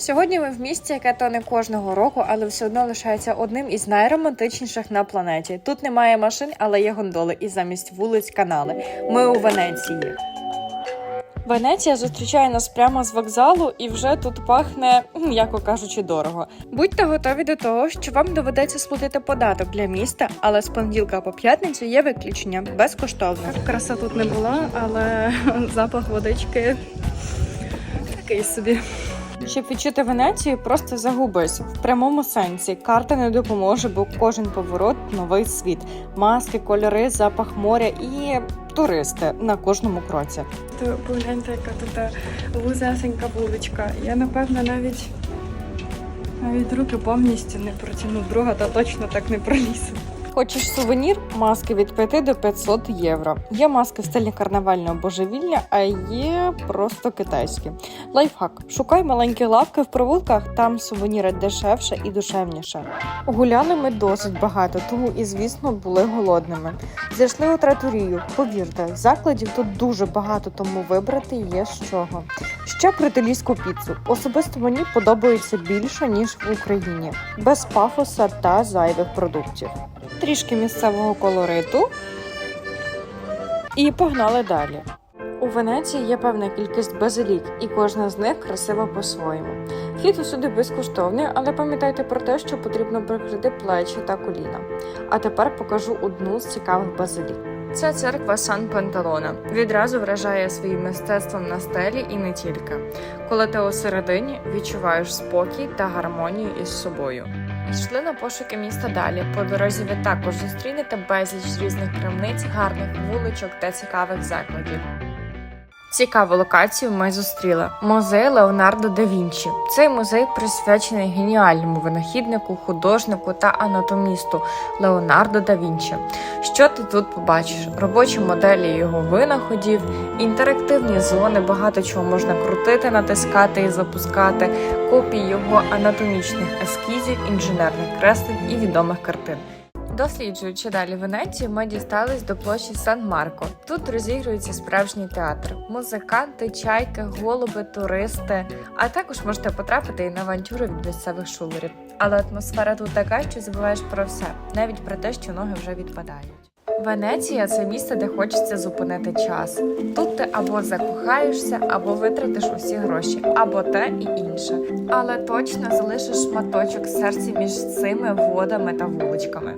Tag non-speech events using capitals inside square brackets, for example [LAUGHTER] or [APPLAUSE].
Сьогодні ми в місті, яке тоне кожного року, але все одно лишається одним із найромантичніших на планеті. Тут немає машин, але є гондоли, і замість вулиць канали. Ми у Венеції. Венеція зустрічає нас прямо з вокзалу, і вже тут пахне, м, яко кажучи, дорого. Будьте готові до того, що вам доведеться сплатити податок для міста, але з понеділка по п'ятницю є виключення безкоштовно. Краса тут не була, але [LAUGHS] запах водички такий собі. Щоб відчути Венецію, просто загубись в прямому сенсі. Карта не допоможе, бо кожен поворот новий світ, маски, кольори, запах моря і туристи на кожному кроці. То погляньте, яка тут вузесенька вуличка. Я напевно навіть навіть руки повністю не протягну. Друга та точно так не пролізу. Хочеш сувенір? Маски від 5 до 500 євро. Є маски в стилі карнавального божевілля, а є просто китайські. Лайфхак: шукай маленькі лавки в провулках, там сувеніри дешевше і душевніше. Гуляли ми досить багато, тому і звісно були голодними. Зайшли у тратурію. Повірте, закладів тут дуже багато, тому вибрати є з чого. Ще про італійську піцу. Особисто мені подобається більше ніж в Україні, без пафоса та зайвих продуктів трішки місцевого колориту і погнали далі. У Венеції є певна кількість базилік, і кожна з них красива по-своєму. Вхід усюди безкоштовний, але пам'ятайте про те, що потрібно прикрити плечі та коліна. А тепер покажу одну з цікавих базилік. Це церква Сан Панталона. Відразу вражає своїм мистецтвом на стелі і не тільки. Коли ти усередині відчуваєш спокій та гармонію із собою. Йшли на пошуки міста далі. По дорозі ви також зустрінете безліч різних крамниць, гарних вуличок та цікавих закладів. Цікаву локацію ми зустріли музей Леонардо да Вінчі. Цей музей присвячений геніальному винахіднику, художнику та анатомісту Леонардо да Вінчі. Що ти тут побачиш? Робочі моделі його винаходів, інтерактивні зони, багато чого можна крутити, натискати і запускати, копії його анатомічних ескізів, інженерних креслень і відомих картин. Досліджуючи далі Венецію, ми дістались до площі Сан Марко. Тут розігрується справжній театр, музиканти, чайки, голуби, туристи. А також можете потрапити і на авантюри від місцевих шулерів. Але атмосфера тут така, що забуваєш про все, навіть про те, що ноги вже відпадають. Венеція це місце, де хочеться зупинити час. Тут ти або закохаєшся, або витратиш усі гроші, або те і інше. Але точно залишиш шматочок серця між цими водами та вуличками.